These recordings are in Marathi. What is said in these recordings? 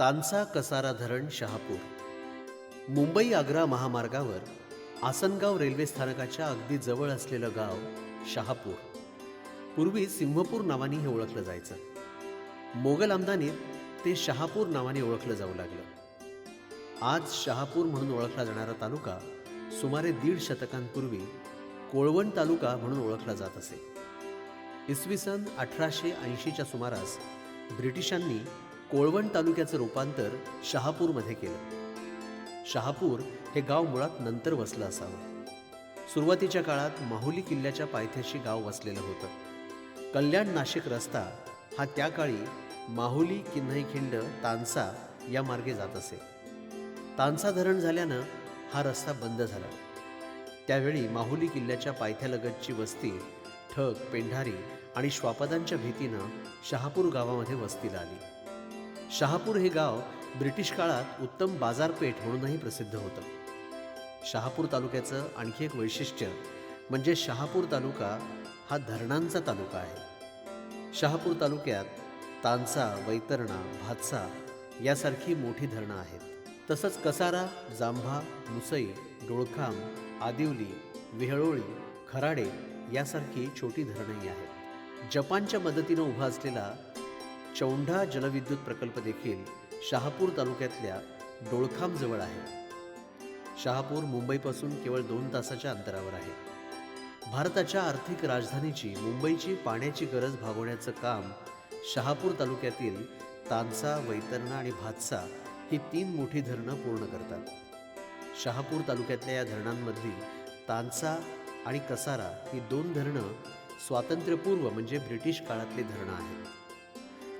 तानसा कसारा धरण शहापूर. मुंबई आग्रा महामार्गावर आसनगाव रेल्वे स्थानकाच्या अगदी जवळ असलेलं गाव शहापूर. पूर्वी सिंहपूर नावाने हे ओळखलं जायचं. मोगल आमदानीत ते शहापूर नावाने ओळखलं जाऊ लागलं. आज शहापूर म्हणून ओळखला जाणारा तालुका सुमारे दीड शतकांपूर्वी कोळवण तालुका म्हणून ओळखला जात असे. इसवी सन अठराशे ऐंशीच्या सुमारास ब्रिटिशांनी कोळवण तालुक्याचं रूपांतर शहापूरमध्ये केलं. शहापूर हे गाव मुळात नंतर वसलं असावं. सुरुवातीच्या काळात माहुली किल्ल्याच्या पायथ्याशी गाव वसलेलं होतं. कल्याण नाशिक रस्ता हा त्या काळी माहुली किन्हईखिंड तानसा या मार्गे जात असे. तानसा धरण झाल्यानं हा रस्ता बंद झाला. त्यावेळी माहुली किल्ल्याच्या पायथ्यालगतची वस्ती ठग पेंढारी आणि श्वापदांच्या भीतीनं शहापूर गावामध्ये वस्तीला आली. शहापूर हे गाव ब्रिटिश काळात उत्तम बाजारपेठ म्हणूनही प्रसिद्ध होतं. शहापूर तालुक्याचं आणखी एक वैशिष्ट्य म्हणजे शहापूर तालुका हा धरणांचा तालुका आहे. शहापूर तालुक्यात तानसा वैतरणा भातसा यासारखी मोठी धरणं आहेत. तसंच कसारा जांभा मुसई डोळखाम आदिवली विहळोळी खराडे यासारखी छोटी धरणंही आहेत. जपानच्या मदतीनं उभा असलेला चौंढा जलविद्युत प्रकल्प देखील शहापूर तालुक्यातल्या डोळखामजवळ आहे. शहापूर मुंबईपासून केवळ दोन तासाच्या अंतरावर आहे. भारताच्या आर्थिक राजधानीची मुंबईची पाण्याची गरज भागवण्याचं काम शहापूर तालुक्यातील तानसा वैतरणा आणि भातसा ही तीन मोठी धरणं पूर्ण करतात. शहापूर तालुक्यातल्या या धरणांमधली तानसा आणि कसारा ही दोन धरणं स्वातंत्र्यपूर्व म्हणजे ब्रिटिश काळातली धरणं आहेत.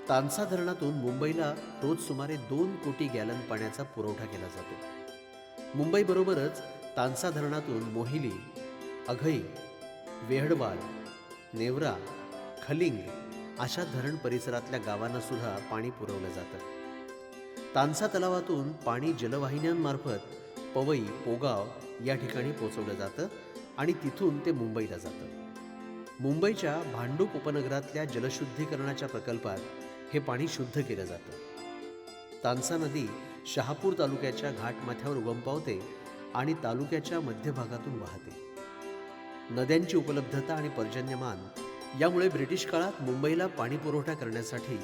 तानसा धरणातून मुंबईला रोज सुमारे दोन कोटी गॅलन पाण्याचा पुरवठा केला जातो. मुंबईबरोबरच तानसा धरणातून मोहिली अघई वेहडवाड नेवरा खलिंग अशा धरण परिसरातल्या गावांना सुद्धा पाणी पुरवलं जातं. तानसा तलावातून पाणी जलवाहिन्यांमार्फत पवई पोगाव या ठिकाणी पोचवलं जातं आणि तिथून ते मुंबईला जातं. मुंबईच्या भांडूप उपनगरातल्या जलशुद्धीकरणाच्या प्रकल्पात हे पाणी शुद्ध केलं जातं. तानसा नदी शहापूर तालुक्याच्या घाटमाथ्यावर उगम पावते आणि तालुक्याच्या मध्यभागातून वाहते. नद्यांची उपलब्धता आणि पर्जन्यमान यामुळे ब्रिटिश काळात मुंबईला पाणी पुरवठा करण्यासाठी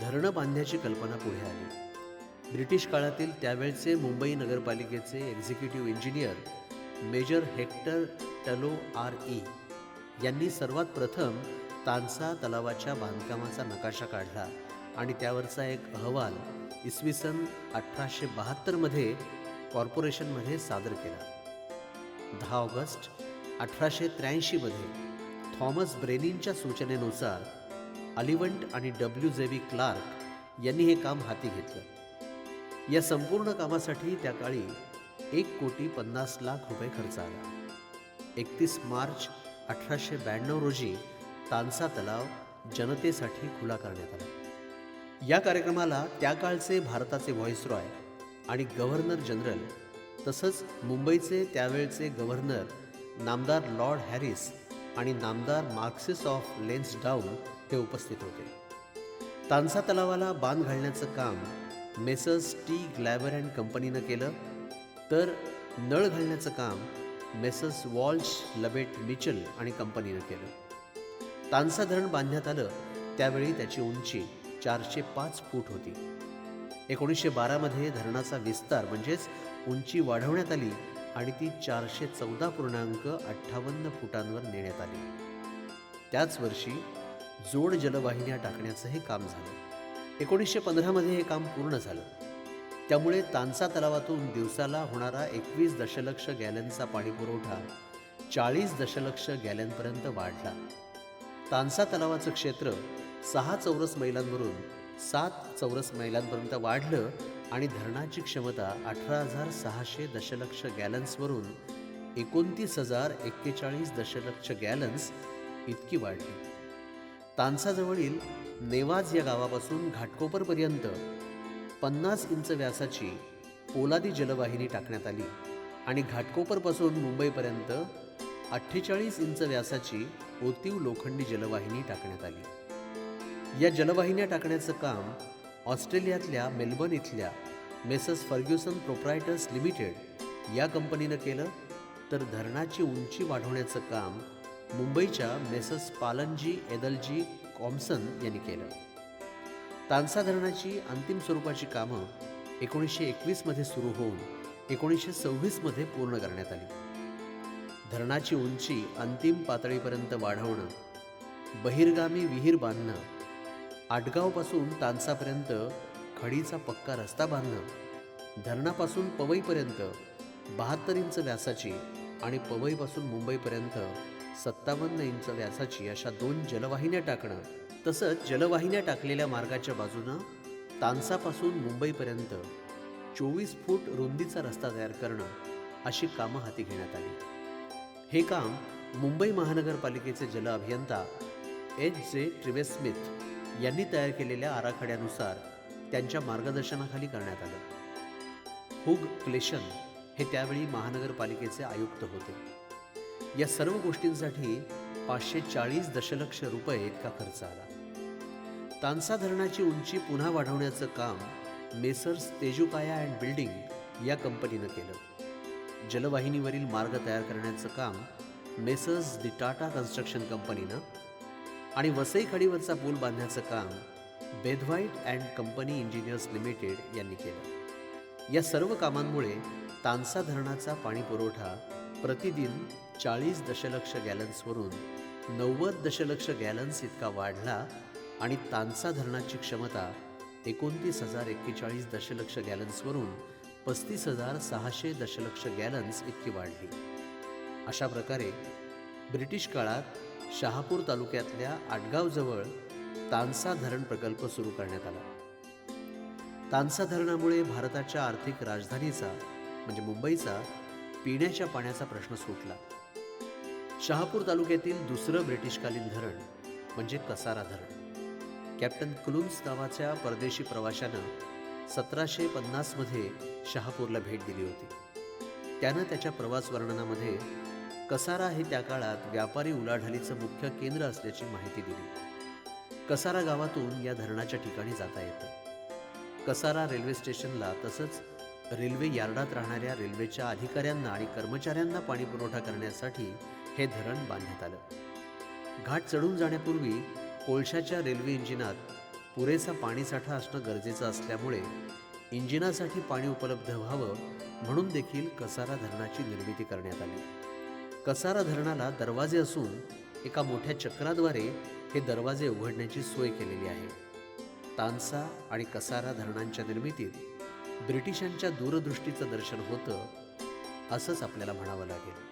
धरणं बांधण्याची कल्पना पुढे आली. ब्रिटिश काळातील त्यावेळचे मुंबई नगरपालिकेचे executive engineer major Hector Tulloch R E यांनी सर्वात प्रथम तानसा तलावाच्या बांधकामाचा नकाशा काढला आणि त्यावरचा एक अहवाल इसवी सन अठराशे बहात्तरमध्ये कॉर्पोरेशनमध्ये सादर केला. दहा ऑगस्ट अठराशे त्र्याऐंशीमध्ये थॉमस ब्रेनिनच्या सूचनेनुसार अलिवंट आणि डब्ल्यू जे व्ही क्लार्क यांनी हे काम हाती घेतलं. या संपूर्ण कामासाठी त्या काळी एक कोटी पन्नास लाख रुपये खर्च आला. एकतीस मार्च अठराशे ब्याण्णव रोजी तानसा तलाव जनतेसाठी खुला करण्यात आला. या कार्यक्रमाला त्या काळचे भारताचे व्हॉइसरॉय आणि गव्हर्नर जनरल तसंच मुंबईचे त्यावेळचे गव्हर्नर नामदार लॉर्ड हॅरिस आणि नामदार मार्क्सिस ऑफ लेन्स डाऊन हे उपस्थित होते. तानसा तलावाला बांध घालण्याचं काम मेसर्स टी ग्लॅबर अँड कंपनीनं केलं तर नळ घालण्याचं काम मेसर्स वॉल्श लबेट मिचल आणि कंपनीनं केलं. तानसा धरण बांधण्यात आलं त्यावेळी त्याची उंची चारशे पाच फूट होती. एकोणीसशे बारामध्ये धरणाचा विस्तार म्हणजेच उंची वाढवण्यात आली आणि ती चारशे चौदा पूर्णांक अठ्ठावन्न फुटांवर नेण्यात आली. त्याच वर्षी जोड जलवाहिन्या टाकण्याचंही काम झालं. एकोणीसशे पंधरामध्ये हे काम पूर्ण झालं. त्यामुळे तानसा तलावातून दिवसाला होणारा एकवीस दशलक्ष गॅलनचा पाणीपुरवठा चाळीस दशलक्ष गॅलनपर्यंत वाढला. तानसा तलावाचं क्षेत्र सहा चौरस मैलांवरून सात चौरस मैलांपर्यंत वाढलं आणि धरणाची क्षमता अठरा हजार सहाशे दशलक्ष गॅलन्सवरून एकोणतीस हजार एक्केचाळीस दशलक्ष गॅलन्स इतकी वाढली. तानसाजवळील नेवाज या गावापासून घाटकोपरपर्यंत पन्नास इंच व्यासाची पोलादी जलवाहिनी टाकण्यात आली आणि घाटकोपरपासून मुंबईपर्यंत अठ्ठेचाळीस इंच व्यासाची ओतीव लोखंडी जलवाहिनी टाकण्यात आली. या जलवाहिन्या टाकण्याचं काम ऑस्ट्रेलियातल्या मेलबर्न इथल्या मेसस फर्ग्युसन प्रोप्रायटर्स लिमिटेड या कंपनीनं केलं तर धरणाची उंची वाढवण्याचं काम मुंबईच्या मेसस पालनजी एदलजी कॉम्सन यांनी केलं. तानसा धरणाची अंतिम स्वरूपाची कामं एकोणीसशे एकवीसमध्ये सुरू होऊन एकोणीसशे सव्वीसमध्ये पूर्ण करण्यात आली. धरणाची उंची अंतिम पातळीपर्यंत वाढवणं बहिर्गामी विहीर बांधणं आटगावपासून तानसापर्यंत खडीचा पक्का रस्ता बांधणं धरणापासून पवईपर्यंत बहात्तर इंच व्यासाची आणि पवईपासून मुंबईपर्यंत सत्तावन्न इंच व्यासाची अशा दोन जलवाहिन्या टाकणं. तसंच जलवाहिन्या टाकलेल्या मार्गाच्या बाजूनं तानसापासून मुंबईपर्यंत चोवीस फूट रुंदीचा रस्ता तयार करणं अशी कामं हाती घेण्यात आली. हे काम मुंबई महानगरपालिकेचे जल अभियंता एच जे ट्रिवेस्मिथ यांनी तयार केलेल्या आराखड्यानुसार त्यांच्या मार्गदर्शनाखाली करण्यात आलं. हुग क्लेशन हे त्यावेळी महानगरपालिकेचे आयुक्त होते. या सर्व गोष्टींसाठी पाचशे चाळीस दशलक्ष रुपये इतका खर्च आला. तानसा धरणाची उंची पुन्हा वाढवण्याचं काम मेसर्स तेजुकाया अँड बिल्डिंग या कंपनीनं केलं. जलवाहिनीवरील मार्ग तयार करण्याचं काम मेसर्स दि टाटा कन्स्ट्रक्शन कंपनीनं आणि वसई खडीवरचा पूल बांधण्याचं काम बेधवाईट अँड कंपनी इंजिनियर्स लिमिटेड यांनी केलं. या सर्व कामांमुळे तानसा धरणाचा पाणी पुरवठा प्रतिदिन चाळीस दशलक्ष गॅलन्सवरून नव्वद दशलक्ष गॅलन्स इतका वाढला आणि तानसा धरणाची क्षमता एकोणतीस हजार एक्केचाळीस दशलक्ष गॅलन्सवरून पस्तीस हजार सहाशे दशलक्ष गॅलन्स इतकी वाढली. अशा प्रकारे ब्रिटिश काळात शहापूर तालुक्यातल्या आटगावजवळ तानसा धरण प्रकल्प सुरू करण्यात आला. तानसा धरणामुळे भारताच्या आर्थिक राजधानीचा म्हणजे मुंबईचा पिण्याच्या पाण्याचा प्रश्न सुटला. शहापूर तालुक्यातील दुसरं ब्रिटिशकालीन धरण म्हणजे कसारा धरण. कॅप्टन क्लून्स नावाच्या परदेशी प्रवाशानं सतराशे पन्नासमध्ये शहापूरला भेट दिली होती. त्यानं त्याच्या प्रवास वर्णनामध्ये कसारा हे त्या काळात व्यापारी उलाढालीचं मुख्य केंद्र असल्याची माहिती दिली. कसारा गावातून या धरणाच्या ठिकाणी जाता येतं. कसारा रेल्वे स्टेशनला तसंच रेल्वे यार्डात राहणाऱ्या रेल्वेच्या अधिकाऱ्यांना आणि कर्मचाऱ्यांना पाणी पुरवठा करण्यासाठी हे धरण बांधण्यात आलं. घाट चढून जाण्यापूर्वी कोळशाच्या रेल्वे इंजिनात पुरेसा पाणीसाठा असणं गरजेचं असल्यामुळे इंजिनासाठी पाणी उपलब्ध व्हावं म्हणून देखील कसारा धरणाची निर्मिती करण्यात आली. कसारा धरणाला दरवाजे असून एका मोठ्या चक्राद्वारे हे दरवाजे उघडण्याची सोय केलेली आहे. तानसा आणि कसारा धरणांच्या निर्मितीत ब्रिटिशांच्या दूरदृष्टीचं दर्शन होतं असंच आपल्याला म्हणावं लागेल.